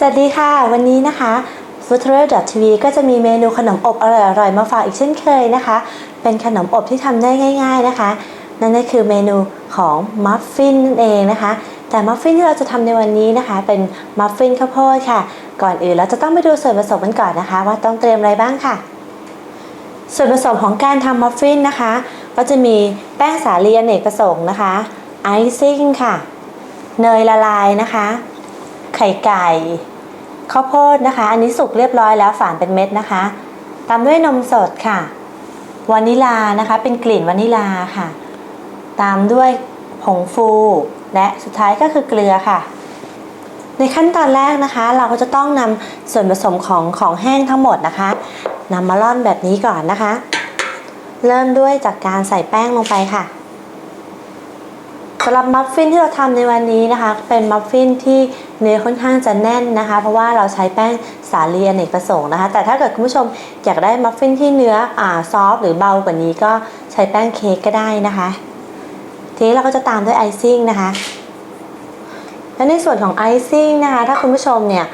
สวัสดีค่ะ วันนี้นะคะ f o o d t r a l TV ก็จะมีเมนูขนมอบอร่อยๆมาฝากอีกเช่นเคยนะคะ เป็นขนมอบที่ทำได้ง่าย ๆนะคะ นั่นก็คือเมนูของมัฟฟินนั่นเองนะคะ แต่มัฟฟินที่เราจะทำในวันนี้นะคะ เป็นมัฟฟินข้าวโพดค่ะ ก่อนอื่นเราจะต้องไปดูส่วนผสมกันก่อนนะคะ ว่าต้องเตรียมอะไรบ้างค่ะ ส่วนผสมของการทำมัฟฟินนะคะ ก็จะมีแป้งสาลีอเนกประสงค์นะคะไอซิ่งค่ะ เนยละลายนะคะ ไข่ไก่ ข้าวโพดนะคะ อันนี้สุกเรียบร้อยแล้วฝานเป็นเม็ดนะคะ ตามด้วยนมสดค่ะ วานิลานะคะ เป็นกลิ่นวานิลาค่ะ ตามด้วยผงฟูและสุดท้ายก็คือเกลือค่ะ ในขั้นตอนแรกนะคะ เราก็จะต้องนำส่วนผสมของของแห้งทั้งหมดนะคะนำมาร่อนแบบนี้ก่อนนะคะ เริ่มด้วยจากการใส่แป้งลงไปค่ะสำหรับมัฟฟินที่เราทำในวันนี้นะคะ เป็นมัฟฟินที่ เนื้อค่อนข้างจะแน่นนะคะ เพราะว่าเราใช้แป้งสาลีอเนกประสงค์นะคะ แต่ถ้าเกิดคุณผู้ชมอยากได้มัฟฟินที่เนื้ออ่าซอฟหรือเบากว่านี้ก็ใช้แป้งเค้กก็ได้นะคะ ทีนี้เราก็จะตามด้วยไอซิ่งนะคะ และในส่วนของไอซิ่งนะคะ ถ้าคุณผู้ชมเนี่ย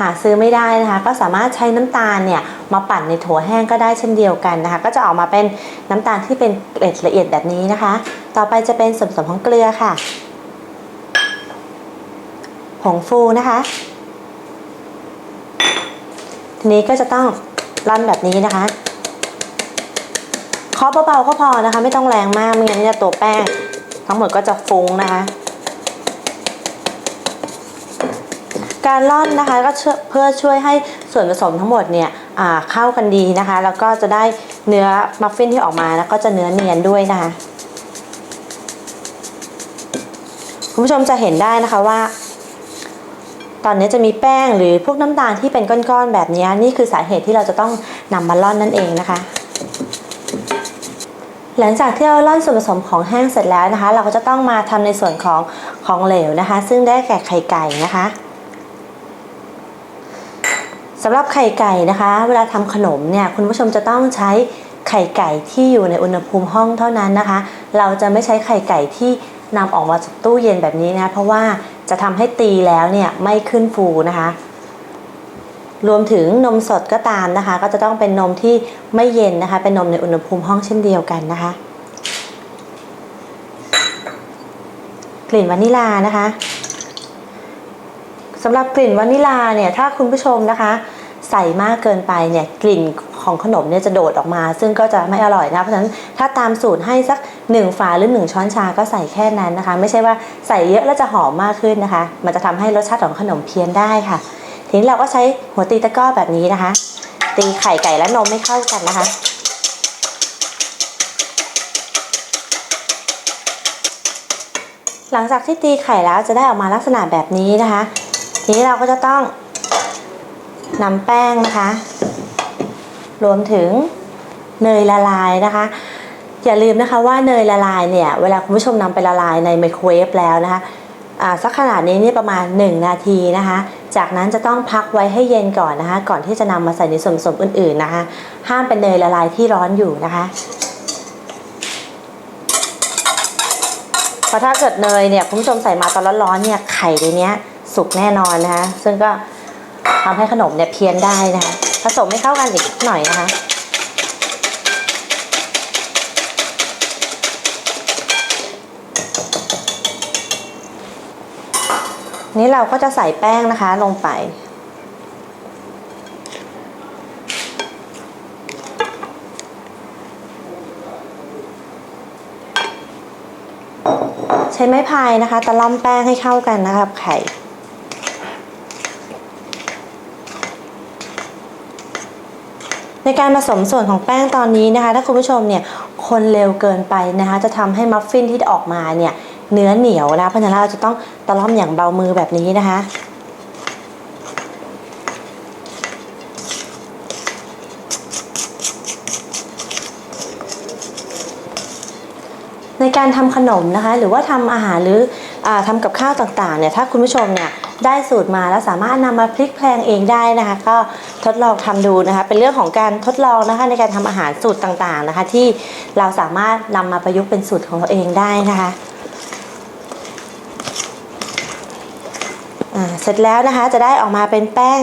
หาซื้อไม่ได้นะคะ ก็สามารถใช้น้ำตาลเนี่ยมาปั่นในถั่วแห้งก็ได้เช่นเดียวกันนะคะ ก็จะออกมาเป็นน้ำตาลที่เป็นเกล็ดละเอียดแบบนี้นะคะ ต่อไปจะเป็นส่วนผสมของเกลือค่ะ ผงฟูนะคะ ทีนี้ก็จะต้องร่อนแบบนี้นะคะเคาะเบาๆก็พอนะคะ ไม่ต้องแรงมากไม่งั้นเนี่ยตัวแป้ง ทั้งหมดก็จะฟุ้งนะคะ การร่อนนะคะก็เพื่อช่วยให้ส่วนผสมทั้งหมดเนี่ยเข้ากันดีนะคะ แล้วก็จะได้เนื้อมัฟฟินที่ออกมาแล้วก็จะเนื้อเนียนด้วยนะคะ คุณผู้ชมจะเห็นได้นะคะว่า อนนี้จะมีแป้งหรือพวกน้ำตาลที่เป็นก้อนๆแบบนี้นี่คือสาเหตุที่เราจะต้องนำมาร่อนนั่นเองนะคะ หลังจากที่เราร่อนส่วนผสมของแห้งเสร็จแล้วนะคะ เราก็จะต้องมาทำในส่วนของของเหลวนะคะ ซึ่งได้แก่ไข่ไก่นะคะสำหรับไข่ไก่นะคะ เวลาทำขนมเนี่ยคุณผู้ชมจะต้องใช้ไข่ไก่ที่อยู่ในอุณหภูมิห้องเท่านั้นนะคะ เราจะไม่ใช้ไข่ไก่ที่นำออกมาจากตู้เย็นแบบนี้นะ เพราะว่า จะทำให้ตีแล้วเนี่ยไม่ขึ้นฟูนะคะ รวมถึงนมสดก็ตามนะคะ ก็จะต้องเป็นนมที่ไม่เย็นนะคะ เป็นนมในอุณหภูมิห้องเช่นเดียวกันนะคะ กลิ่นวานิลานะคะสำหรับกลิ่นวานิลาเนี่ยถ้าคุณผู้ชมนะคะ ใส่มากเกินไปเนี่ยกลิ่นของขนมเนี่ยจะโดดออกมา ซึ่งก็จะไม่อร่อยนะเพราะฉะนั้นถ้าตามสูตรให้สัก1ฝาหรือ 1 ช้อนชาก็ใส่แค่นั้นนะคะ ไม่ใช่ว่าใส่เยอะแล้วจะหอมมากขึ้นนะคะ มันจะทำให้รสชาติของขนมเพี้ยนได้ค่ะ ทีนี้เราก็ใช้หัวตีตะกร้อแบบนี้นะคะ ตีไข่ไก่และนมไม่เข้ากันนะคะหลังจากที่ตีไข่แล้วจะได้ออกมาลักษณะแบบนี้นะคะ ทีนี้เราก็จะต้อง นำแป้งนะคะ รวมถึงเนยละลายนะคะ อย่าลืมนะคะว่าเนยละลายเนี่ยเวลาคุณผู้ชมนำไปละลายในไมโครเวฟแล้วนะคะอ่าสักขนาดนี้นี่ประมาณ 1 นาทีนะคะ จากนั้นจะต้องพักไว้ให้เย็นก่อนนะคะ ก่อนที่จะนำมาใส่ในส่วนผสมอื่นๆนะคะ ห้ามเป็นเนยละลายที่ร้อนอยู่นะคะเพราะถ้าเกิดเนยเนี่ยคุณผู้ชมใส่มาตอนร้อนๆเนี่ยไข่ในนี้สุกแน่นอนนะคะ ซึ่งก็ ทำให้ขนมเนี่ยเพี้ยนได้นะคะผสมให้เข้ากันอีกหน่อยนะคะ นี้เราก็จะใส่แป้งนะคะลงไป ใช้ไม้พายนะคะตะล่อมแป้งให้เข้ากันนะคะกับไข่ ในการผสมส่วนของแป้งตอนนี้นะคะ ถ้าคุณผู้ชมเนี่ยคนเร็วเกินไปนะคะ จะทำให้มัฟฟินที่ออกมาเนี่ยเนื้อเหนียวนะเพราะฉะนั้นเราจะต้องตะล่อมอย่างเบามือแบบนี้นะคะในการทำขนมนะคะ หรือว่าทำอาหารหรืออาทำกับข้าวต่างๆเนี่ยถ้าคุณผู้ชมเนี่ยได้สูตรมาแล้วสามารถนำมาพลิกแพลงเองได้นะคะ ก็ ทดลองทำดูนะคะ เป็นเรื่องของการทดลองนะคะในการทำอาหารสูตรต่างๆนะคะ ที่เราสามารถนำมาประยุกต์เป็นสูตรของเราเองได้นะคะเสร็จแล้วนะคะจะได้ออกมาเป็นแป้ง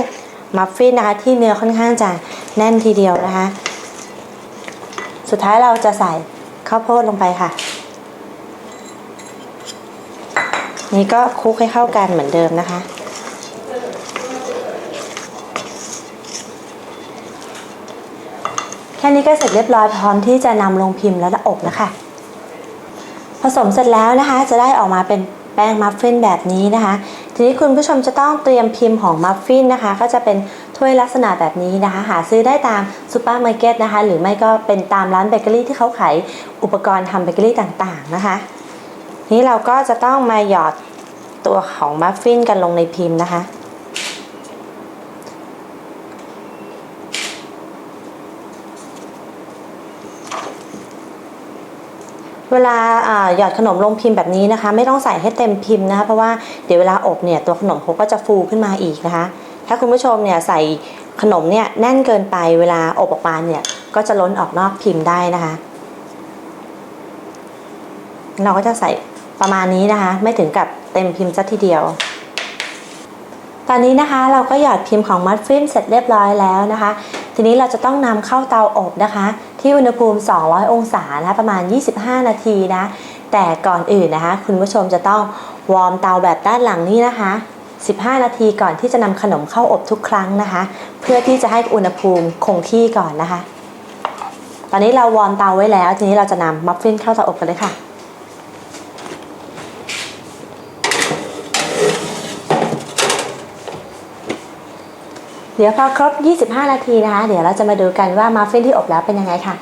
มัฟฟินนะคะ ที่เนื้อค่อนข้างจะแน่นทีเดียวนะคะ สุดท้ายเราจะใส่ข้าวโพดลงไปค่ะ นี่ก็คลุกให้เข้ากันเหมือนเดิมนะคะ แค่นี้ก็เสร็จเรียบร้อยพร้อมที่จะนำลงพิมพ์แล้วอบแล้วค่ะ ผสมเสร็จแล้วนะคะ จะได้ออกมาเป็นแป้งมัฟฟินแบบนี้นะคะ ทีนี้คุณผู้ชมจะต้องเตรียมพิมพ์ของมัฟฟินนะคะ ก็จะเป็นถ้วยลักษณะแบบนี้นะคะ หาซื้อได้ตามซูเปอร์มาร์เก็ตนะคะ หรือไม่ก็เป็นตามร้านเบเกอรี่ที่เขาขายอุปกรณ์ทำเบเกอรี่ต่างๆนะคะทีนี้เราก็จะต้องมาหยอดตัวของมัฟฟินกันลงในพิมพ์นะคะ เวลาหยอดขนมลงพิมพ์แบบนี้นะคะ ไม่ต้องใส่ให้เต็มพิมพ์นะคะเพราะว่าเดี๋ยวเวลาอบเนี่ยตัวขนมเขาก็จะฟูขึ้นมาอีกนะคะ ถ้าคุณผู้ชมเนี่ยใส่ขนมเนี่ยแน่นเกินไปเวลาอบออกมาเนี่ยก็จะล้นออกนอกพิมพ์ได้นะคะ เราก็จะใส่ประมาณนี้นะคะ ไม่ถึงกับเต็มพิมพ์ซะทีเดียว ตอนนี้นะคะเราก็หยอดพิมพ์ของมัฟฟินเสร็จเรียบร้อยแล้วนะคะ ทีนี้เราจะต้องนำเข้าเตาอบนะคะ ที่อุณหภูมิ 200 องศานะคะประมาณ 25 นาทีนะ แต่ก่อนอื่นนะคะ คุณผู้ชมจะต้องวอร์มเตาแบบด้านหลังนี้นะคะ 15 นาทีก่อนที่จะนำขนมเข้าอบทุกครั้งนะคะ เพื่อที่จะให้อุณหภูมิคงที่ก่อนนะคะ ตอนนี้เราวอร์มเตาไว้แล้ว ทีนี้เราจะนำมัฟฟินเข้าเตาอบกันเลยค่ะ เดี๋ยวพอครบ 25 นาทีนะคะ เดี๋ยวเราจะมาดูกันว่ามัฟฟินที่อบแล้วเป็นยังไงค่ะ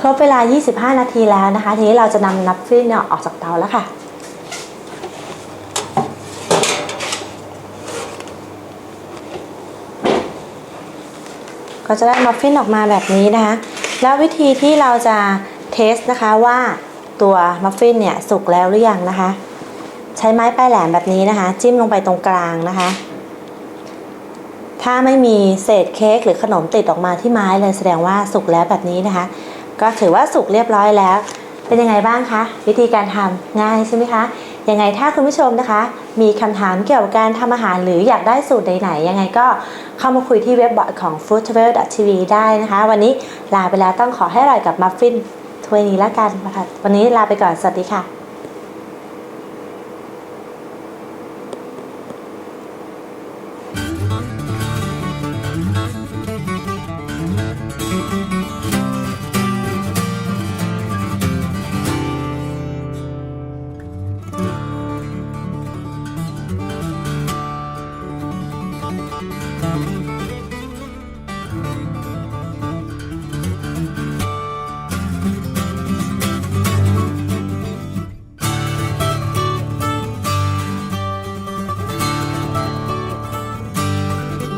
ครบเวลา 25 นาทีแล้วนะคะ ทีนี้เราจะนำมัฟฟินเนี่ยออกจากเตาแล้วค่ะ ก็จะได้มัฟฟินออกมาแบบนี้นะคะ แล้ววิธีที่เราจะเทสนะคะว่าตัวมัฟฟินเนี่ยสุกแล้วหรือยังนะคะ ใช้ไม้ปลายแหลมแบบนี้นะคะ จิ้มลงไปตรงกลางนะคะ ถ้าไม่มีเศษเค้กหรือขนมติดออกมาที่ไม้เลยแสดงว่าสุกแล้วแบบนี้นะคะ ก็ถือว่าสุกเรียบร้อยแล้ว เป็นยังไงบ้างคะ วิธีการทำง่ายใช่ไหมคะยังไงถ้าคุณผู้ชมนะคะ มีคำถามเกี่ยวกับการทำอาหารหรืออยากได้สูตรไหนๆยังไงก็เข้ามาคุยที่เว็บบอร์ดของ food travel tv ได้นะคะ วันนี้ลาไปแล้วต้องขอให้อร่อยกับมัฟฟินถ้วยนี้ละกันนะคะวันนี้ลาไปก่อน สวัสดีค่ะ Música